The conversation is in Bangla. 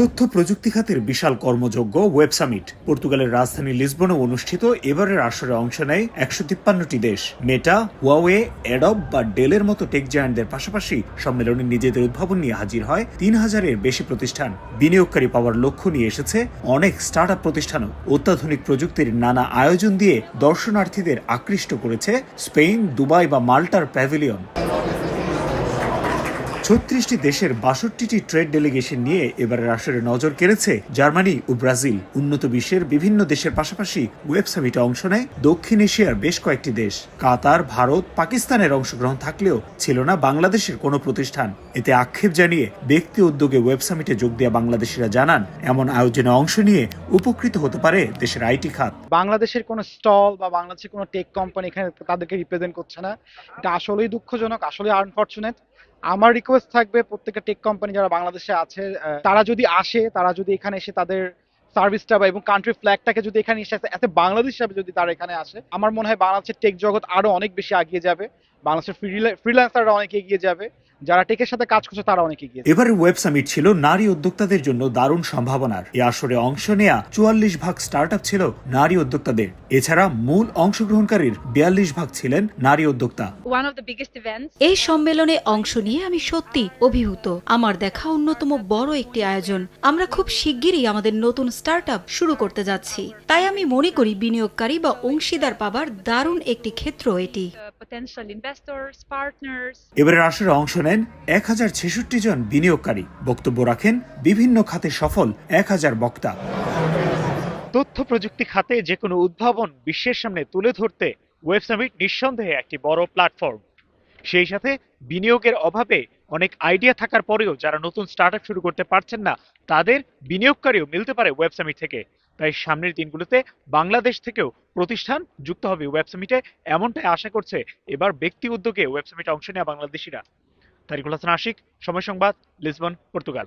তথ্য প্রযুক্তি খাতের বিশাল কর্মযোগ্য ওয়েব সামিট। পর্তুগালের রাজধানী লিসবনে অনুষ্ঠিত এবারের আসরে অংশ নেয় একশো তিপ্পান্নটি দেশ। মেটা, হুয়াওয়ে, অ্যাডব বা ডেলের মতো টেক জায়ান্টদের পাশাপাশি সম্মেলনে নিজেদের উদ্ভাবন নিয়ে হাজির হয় তিন হাজারের বেশি প্রতিষ্ঠান। বিনিয়োগকারী পাওয়ার লক্ষ্য নিয়ে এসেছে অনেক স্টার্ট আপ প্রতিষ্ঠানও। অত্যাধুনিক প্রযুক্তির নানা আয়োজন দিয়ে দর্শনার্থীদের আকৃষ্ট করেছে স্পেন, দুবাই বা মাল্টার প্যাভিলিয়ন। ছত্রিশটি দেশের বাষট্টিটি ট্রেড ডেলিগেশন নিয়ে এবারের আসরে নজর কেড়েছে জার্মানি ও ব্রাজিল। উন্নত বিশ্বের বিভিন্ন দেশের পাশাপাশি ওয়েব সামিটে অংশ নেয় দক্ষিণ এশিয়ার বেশ কয়েকটি দেশ। কাতার, ভারত, পাকিস্তানের অংশগ্রহণ থাকলেও ছিল না বাংলাদেশের কোনো প্রতিষ্ঠান। এতে আক্ষেপ জানিয়ে ব্যক্তি উদ্যোগে ওয়েব সামিটে যোগ দেওয়া বাংলাদেশিরা জানান, এমন আয়োজনে অংশ নিয়ে উপকৃত হতে পারে দেশের আইটি খাত। বাংলাদেশের কোনো স্টল বা বাংলাদেশের কোনো টেক কোম্পানি এখানে তাদেরকে রিপ্রেজেন্ট করছে না। এটা আসলেই দুঃখজনক আসলে আনফর্চুনেট আমার রিকোয়েস্ট থাকবে প্রত্যেকটা টেক কোম্পানি যারা বাংলাদেশে আছে তারা যদি আসে, তারা যদি এখানে এসে তাদের সার্ভিসটা বা এবং কান্ট্রি ফ্ল্যাগটাকে যদি এখানে এসে এত বাংলাদেশ হিসাবে যদি তারা এখানে আসে, আমার মনে হয় বাংলাদেশের টেক জগৎ আরও অনেক বেশি এগিয়ে যাবে। বাংলাদেশের ফ্রিল্যান্সাররা অনেক এগিয়ে যাবে। যারা টেকের সাথে কাজ করছে তারা অনেক এগিয়ে যাবে এবারের ওয়েব সামিট ছিল নারী উদ্যোক্তাদের জন্য দারুণ সম্ভাবনার। এই আসরে অংশ নেয়া চুয়াল্লিশ ভাগ স্টার্ট ছিল নারী উদ্যোক্তাদের। এছাড়া মূল অংশগ্রহণকারীর বিয়াল্লিশ ভাগ ছিলেন নারী উদ্যোক্তা. এই সম্মেলনে অংশ নিয়ে আমি সত্যি অভিভূত। আমার দেখা অন্যতম বড় একটি আয়োজন। আমরা খুব শিগগিরই আমাদের নতুন স্টার্ট শুরু করতে যাচ্ছি। তাই আমি মনে করি বিনিয়োগকারী বা অংশীদার পাবার দারুণ একটি ক্ষেত্র এটি। The potential investors, partners, এবারের আসরে অংশ নেন এক হাজার ছেষট্টি জন বিনিয়োগকারী। বক্তব্য রাখেন বিভিন্ন খাতে সফল এক হাজার বক্তা। তথ্য প্রযুক্তি খাতে যে কোনো উদ্ভাবন বিশ্বের সামনে তুলে ধরতে ওয়েব সামিট নিঃসন্দেহে একটি বড় প্ল্যাটফর্ম। সেই সাথে বিনিয়োগের অভাবে অনেক আইডিয়া থাকার পরেও যারা নতুন স্টার্ট শুরু করতে পারছেন না তাদের বিনিয়োগকারীও মিলতে পারে ওয়েব সামিট থেকে। তাই সামনের দিনগুলোতে বাংলাদেশ থেকেও প্রতিষ্ঠান যুক্ত হবে ওয়েব সামিটে, এমনটাই আশা করছে এবার ব্যক্তি উদ্যোগে ওয়েব সামিটে অংশ নেওয়া বাংলাদেশিরা। তারিকুল হাসান আশিক, সময় সংবাদ, লিসবন, পর্তুগাল।